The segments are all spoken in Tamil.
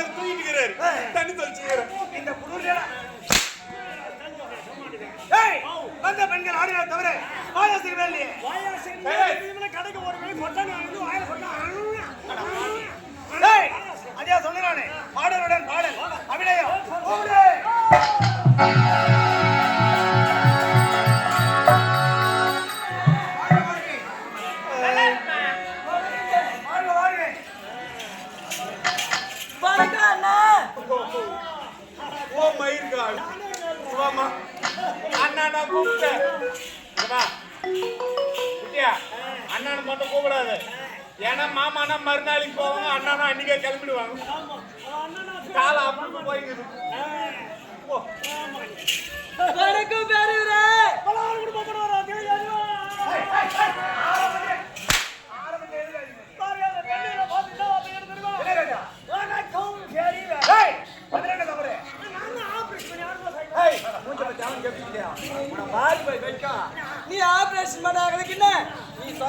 அண்ணன் தூங்கிட்டுக்கிறாரு தண்ணி தொலைச்சுக்கிறார் இந்த குளிர்ல வந்த பெண்கள் ஆடினா தவிர வாயா செய்வேன் இல்லையே வாயா கடைக்கு ஒரு மயிர்கால் வாமா அண்ணா நான் கூப்பிட்டேன். குட்டியா அண்ணனை மட்டும் கூப்பிடாது. ஏன்னா மாமானா மறுநாளைக்கு போவாங்க அண்ணனா அன்னைக்கே கிளம்பிடுவாங்க. காலை அப்படி போய்க்குது. ஓ வணக்கம் பெரியவரே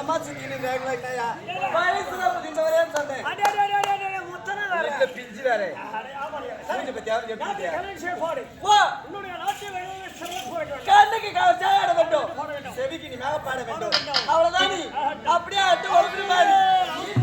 நீ வேகலையா வயசுல புதிந்தவரே சொன்னேன் இந்த பிஞ்சு வேற மூஞ்ச பத்தி அவன் கண்ணுக்கு சாட வேண்டும் செவிக்கு நீ மேல பாட வேண்டும் அவ்வளவுதான் நீ அப்படியே அட்டு ஒழுங்கு மாதிரி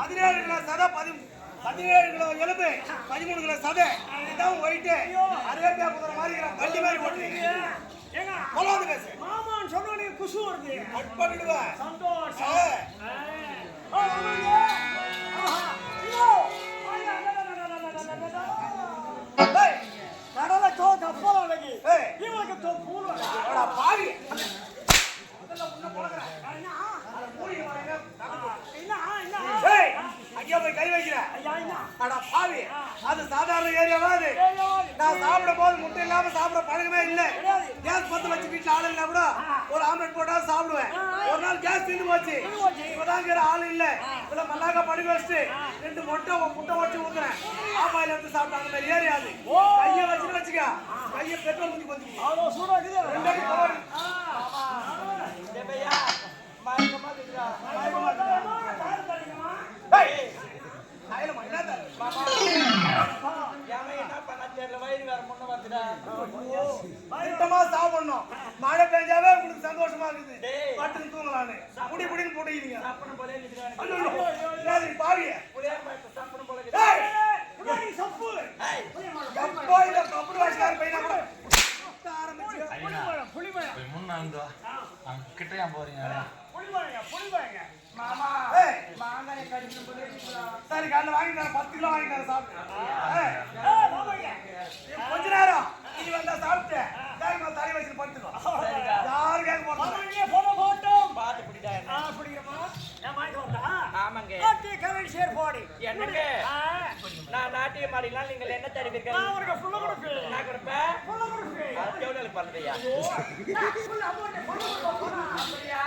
பதினேழு கிலோ சதை பதி பதினேழு கிலோ எலும்பு பதிமூணு கிலோ சதை. இதான் ஒயிட்டு அரேபியா குதிரை மாதிரி வண்டி மாதிரி ஓட்டுறீங்க கொலாது பேசு. மாமான்னு சொன்னா நீங்க குசு வருது. கட் பண்ணிடுவேன் சந்தோஷம். கடலை தோ தப்பலாம் இவனுக்கு தோ பூர்வம் பாவி. முதல்ல உன்ன கை வைக்கிறேன்? அட பாவி. அது சாதாரண ஏரியாவா அது. நான் சாப்பிடும் போது முட்டை இல்லாம சாப்பிட பழக்கமே இல்ல. கேஸ் பத்து வச்சு வீட்டுல ஆள் இல்ல கூட ஒரு ஆம்லெட் போட்டா சாப்பிடுவேன். ஒரு நாள் கேஸ் தீர்ந்து போச்சு. இருக்கிற ஆள் இல்ல. இவ்வளவு மல்லாக்க படுக்க வச்சுட்டு ரெண்டு முட்டை முட்டை வச்சு ஊத்துறேன். ஆப்பாயில எடுத்து சாப்பிட்ட அந்த ஏரியா அது. கைய வச்சுட்டு வச்சுக்க. கைய பெட்ரோல் ஊத்தி கொஞ்சம் சூடா இருக்குது. ரெண்டு போடு. மயக்கமா கடிக்கணும் போல இருக்குதுடா. சரி காலைல வாங்கி தரேன். பத்து கிலோ வாங்கி தரேன் சாப்பிட்டு. கொஞ்ச நேரம் நீ வந்தா சாப்பிட்டு தலை வச்சு படுத்துக்கோ. யாரும் கேட்க போறாங்க கரண்ட் ஷேர் போடு. என்னங்க? நான் நாட்டியம் நீங்கள் என்ன தருவீர்கள் நான் கொடுப்பேன். அது எவ்வளவு பண்ணுறியா கொடுப்பு. அப்படியா